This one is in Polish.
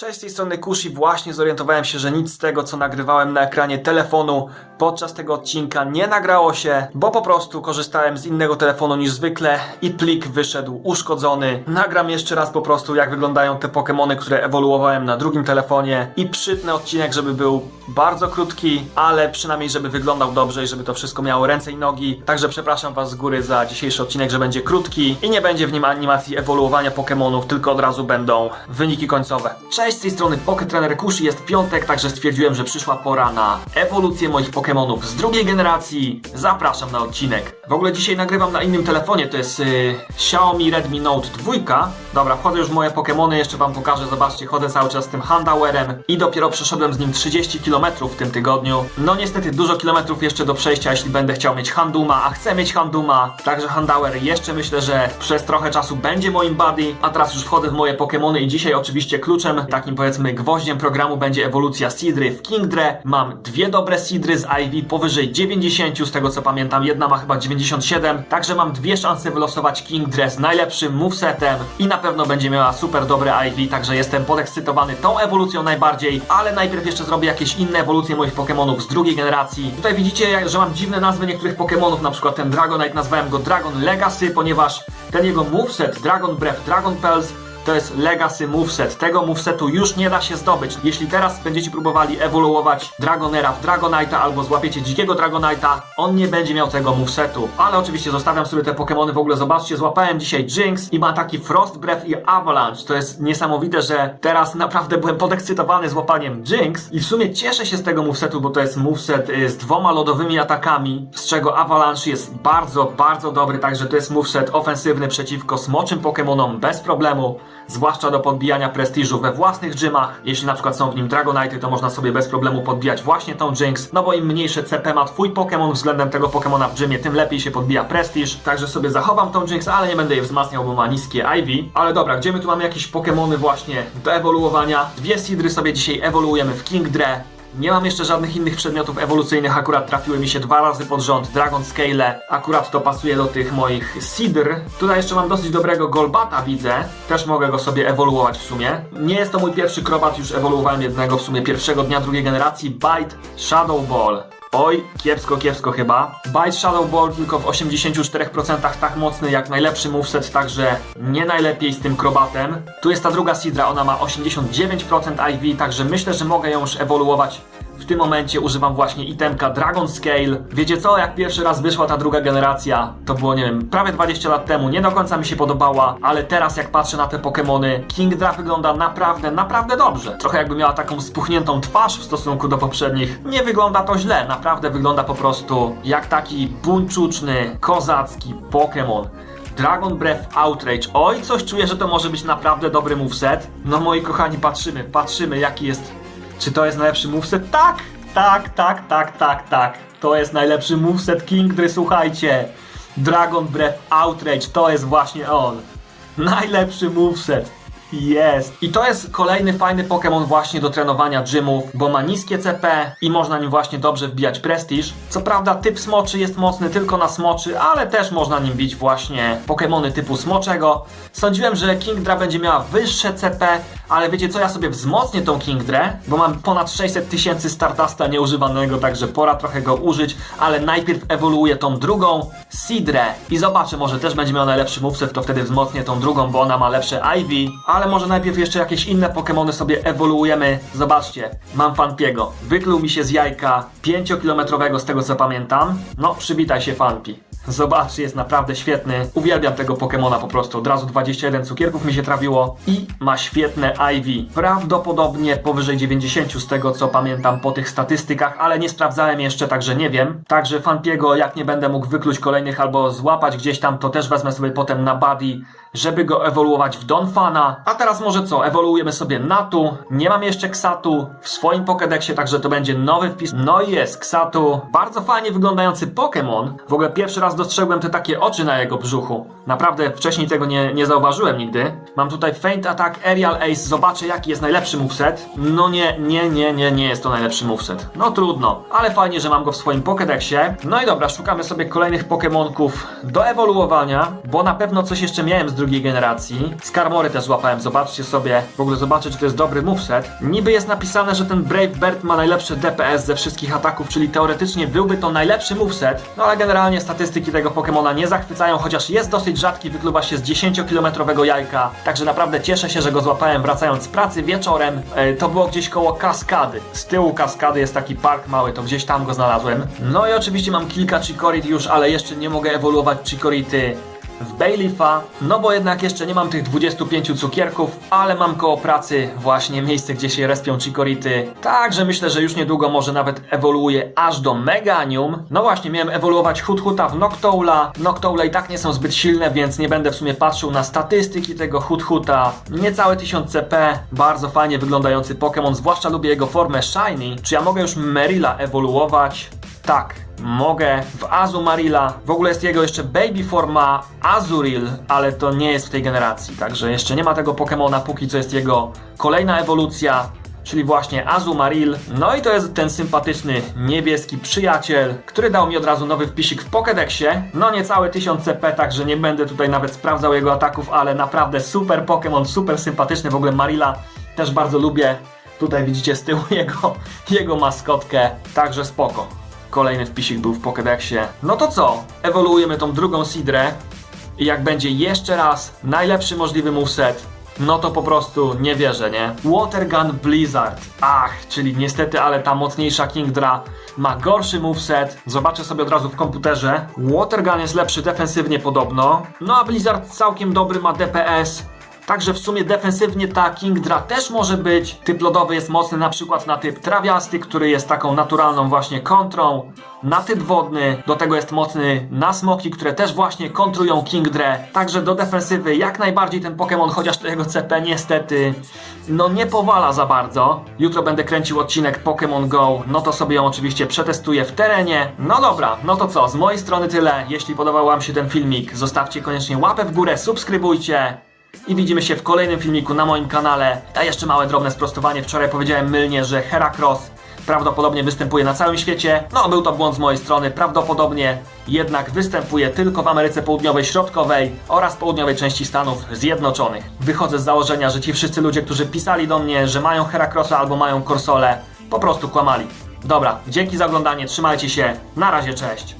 Cześć, z tej strony Kushi. Właśnie zorientowałem się, że nic z tego, co nagrywałem na ekranie telefonu podczas tego odcinka nie nagrało się, bo po prostu korzystałem z innego telefonu niż zwykle i plik wyszedł uszkodzony. Nagram jeszcze raz po prostu, jak wyglądają te Pokémony, które ewoluowałem na drugim telefonie i przytnę odcinek, żeby był bardzo krótki, ale przynajmniej, żeby wyglądał dobrze i żeby to wszystko miało ręce i nogi. Także przepraszam Was z góry za dzisiejszy odcinek, że będzie krótki i nie będzie w nim animacji ewoluowania Pokémonów, tylko od razu będą wyniki końcowe. Cześć, z tej strony Poké Trainer Kushi, jest piątek, także stwierdziłem, że przyszła pora na ewolucję moich Pokémonów z drugiej generacji. Zapraszam na odcinek. W ogóle dzisiaj nagrywam na innym telefonie, to jest yy, Xiaomi Redmi Note 2. Dobra, wchodzę już w moje Pokémony, jeszcze Wam pokażę, zobaczcie, chodzę cały czas z tym Handauerem i dopiero przeszedłem z nim 30 km w tym tygodniu. No niestety dużo kilometrów jeszcze do przejścia, jeśli będę chciał mieć Handuma, a chcę mieć Handuma, także Handauer jeszcze myślę, że przez trochę czasu będzie moim buddy, a teraz już wchodzę w moje Pokémony i dzisiaj oczywiście kluczem, takim powiedzmy gwoździem programu będzie ewolucja Sidry w Kingdre. Mam dwie dobre Sidry z IV powyżej 90, z tego co pamiętam, jedna ma chyba 97, także mam dwie szanse wylosować Kingdre z najlepszym movesetem i na pewno będzie miała super dobre IV, także jestem podekscytowany tą ewolucją najbardziej, ale najpierw jeszcze zrobię jakieś inne ewolucje moich Pokémonów z drugiej generacji. Tutaj widzicie, że mam dziwne nazwy niektórych Pokémonów, na przykład ten Dragonite nazwałem go Dragon Legacy, ponieważ ten jego moveset Dragon Breath, Dragon Pulse to jest Legacy Moveset. Tego movesetu już nie da się zdobyć. Jeśli teraz będziecie próbowali ewoluować Dragonera w Dragonite'a albo złapiecie dzikiego Dragonite'a, on nie będzie miał tego movesetu. Ale oczywiście zostawiam sobie te Pokémony w ogóle. Zobaczcie, złapałem dzisiaj Jinx i ma taki Frost Breath i Avalanche. To jest niesamowite, że teraz naprawdę byłem podekscytowany złapaniem Jinx i w sumie cieszę się z tego movesetu, bo to jest moveset y, z dwoma lodowymi atakami, z czego Avalanche jest bardzo, bardzo dobry, także to jest moveset ofensywny przeciwko smoczym Pokémonom bez problemu zwłaszcza do podbijania prestiżu we własnych gymach. Jeśli na przykład są w nim Dragonite, to można sobie bez problemu podbijać właśnie tą Jinx, no bo im mniejsze CP ma twój Pokémon względem tego Pokémona w gymie, tym lepiej się podbija prestiż. Także sobie zachowam tą Jinx, ale nie będę jej wzmacniał, bo ma niskie IV. Ale dobra, gdzie my tu mamy jakieś Pokémony właśnie do ewoluowania? Dwie Sidry sobie dzisiaj ewoluujemy w Kingdre. Nie mam jeszcze żadnych innych przedmiotów ewolucyjnych, akurat trafiły mi się dwa razy pod rząd Dragon Scale. Akurat to pasuje do tych moich Sidr. Tutaj jeszcze mam dosyć dobrego Golbata, widzę. Też mogę go sobie ewoluować w sumie. Nie jest to mój pierwszy krobat, już ewoluowałem jednego w sumie pierwszego dnia drugiej generacji. Bite Shadow Ball. Oj, kiepsko, kiepsko chyba. Bite Shadow Ball tylko w 84% tak mocny jak najlepszy moveset, także nie najlepiej z tym krobatem. Tu jest ta druga Sidra, ona ma 89% IV, także myślę, że mogę ją już ewoluować. W tym momencie używam właśnie itemka Dragon Scale. Wiecie co, jak pierwszy raz wyszła ta druga generacja, to było, nie wiem, prawie 20 lat temu, nie do końca mi się podobała, ale teraz jak patrzę na te Pokémony, Kingdra wygląda naprawdę, naprawdę dobrze. Trochę jakby miała taką spuchniętą twarz w stosunku do poprzednich. Nie wygląda to źle, naprawdę wygląda po prostu jak taki buńczuczny, kozacki Pokémon. Dragon Breath Outrage. Oj, coś czuję, że to może być naprawdę dobry moveset. No moi kochani, patrzymy, patrzymy jaki jest... Czy to jest najlepszy moveset? Tak! Tak, tak, tak, tak, tak. To jest najlepszy moveset Kingdry, słuchajcie. Dragon Breath Outrage, to jest właśnie on. Najlepszy moveset. Jest. I to jest kolejny fajny Pokémon właśnie do trenowania gymów, bo ma niskie CP i można nim właśnie dobrze wbijać prestiż. Co prawda typ smoczy jest mocny tylko na smoczy, ale też można nim bić właśnie Pokémony typu smoczego. Sądziłem, że Kingdra będzie miała wyższe CP, ale wiecie co, ja sobie wzmocnię tą Kingdrę, bo mam ponad 600 tysięcy Stardasta nieużywanego, także pora trochę go użyć, ale najpierw ewoluuję tą drugą Sidrę i zobaczę, może też będzie miał najlepszy moveset, to wtedy wzmocnię tą drugą, bo ona ma lepsze IV, ale może najpierw jeszcze jakieś inne Pokémony sobie ewoluujemy. Zobaczcie, mam Fanpiego. Wykluł mi się z jajka 5-kilometrowego z tego co pamiętam. No, przywitaj się Fanpi. Zobaczcie, jest naprawdę świetny. Uwielbiam tego Pokemona po prostu. Od razu 21 cukierków mi się trafiło i ma świetne IV. Prawdopodobnie powyżej 90 z tego co pamiętam po tych statystykach, ale nie sprawdzałem jeszcze, także nie wiem. Także Fanpiego, jak nie będę mógł wykluć kolejnych albo złapać gdzieś tam, to też wezmę sobie potem na Buddy, żeby go ewoluować w Donfana. A teraz może co? Ewoluujemy sobie Natu. Nie mam jeszcze Ksatu w swoim Pokédexie, także to będzie nowy wpis. No i jest Ksatu. Bardzo fajnie wyglądający Pokémon. W ogóle pierwszy raz dostrzegłem te takie oczy na jego brzuchu. Naprawdę wcześniej tego nie, nie zauważyłem nigdy. Mam tutaj Feint Attack Aerial Ace. Zobaczę jaki jest najlepszy moveset. No nie, nie, nie, nie, nie jest to najlepszy moveset. No trudno. Ale fajnie, że mam go w swoim Pokédexie. No i dobra, szukamy sobie kolejnych Pokémonków do ewoluowania, bo na pewno coś jeszcze miałem z drugiej generacji. Skarmory też złapałem, zobaczcie sobie. W ogóle zobaczę, czy to jest dobry moveset. Niby jest napisane, że ten Brave Bird ma najlepszy DPS ze wszystkich ataków, czyli teoretycznie byłby to najlepszy moveset. No ale generalnie statystyki tego Pokemona nie zachwycają, chociaż jest dosyć rzadki, wykluwa się z 10-kilometrowego jajka. Także naprawdę cieszę się, że go złapałem wracając z pracy wieczorem. E, to było gdzieś koło kaskady. Z tyłu kaskady jest taki park mały, to gdzieś tam go znalazłem. No i oczywiście mam kilka Chicorit już, ale jeszcze nie mogę ewoluować Chikority w Bayleafa, no bo jednak jeszcze nie mam tych 25 cukierków, ale mam koło pracy właśnie miejsce, gdzie się respią Chikority. Także myślę, że już niedługo może nawet ewoluuje aż do Meganium. No właśnie, miałem ewoluować Huthuta w Noctoula. Noctoule i tak nie są zbyt silne, więc nie będę w sumie patrzył na statystyki tego Huthuta. Niecałe 1000 CP, bardzo fajnie wyglądający Pokémon, zwłaszcza lubię jego formę Shiny. Czy ja mogę już Merila ewoluować? Tak, mogę. W Azumarilla. W ogóle jest jego jeszcze baby forma Azuril, ale to nie jest w tej generacji. Także jeszcze nie ma tego Pokemona, póki co jest jego kolejna ewolucja. Czyli właśnie Azumaril. No i to jest ten sympatyczny niebieski przyjaciel, który dał mi od razu nowy wpisik w Pokédexie. No niecałe 1000 CP, także nie będę tutaj nawet sprawdzał jego ataków, ale naprawdę super Pokémon, super sympatyczny. W ogóle Marilla też bardzo lubię. Tutaj widzicie z tyłu jego, jego maskotkę, także spoko. Kolejny wpisik był w Pokédexie. No to co? Ewoluujemy tą drugą Sidrę. I jak będzie jeszcze raz najlepszy możliwy moveset, no to po prostu nie wierzę, nie? Watergun Blizzard. Ach, czyli niestety, ale ta mocniejsza Kingdra ma gorszy moveset. Zobaczę sobie od razu w komputerze. Watergun jest lepszy defensywnie podobno. No a Blizzard całkiem dobry ma DPS. Także w sumie defensywnie ta Kingdra też może być. Typ lodowy jest mocny na przykład na typ trawiasty, który jest taką naturalną właśnie kontrą. Na typ wodny, do tego jest mocny na smoki, które też właśnie kontrują Kingdrę. Także do defensywy jak najbardziej ten Pokémon, chociaż to jego CP niestety no nie powala za bardzo. Jutro będę kręcił odcinek Pokémon Go, no to sobie ją oczywiście przetestuję w terenie. No dobra, no to co, z mojej strony tyle. Jeśli podobał wam się ten filmik, zostawcie koniecznie łapę w górę, subskrybujcie. I widzimy się w kolejnym filmiku na moim kanale. A jeszcze małe drobne sprostowanie. Wczoraj powiedziałem mylnie, że Heracross prawdopodobnie występuje na całym świecie. No, był to błąd z mojej strony. Prawdopodobnie jednak występuje tylko w Ameryce Południowej, Środkowej oraz południowej części Stanów Zjednoczonych. Wychodzę z założenia, że ci wszyscy ludzie, którzy pisali do mnie, że mają Heracrossa albo mają Corsole, po prostu kłamali. Dobra, dzięki za oglądanie, trzymajcie się, na razie, cześć.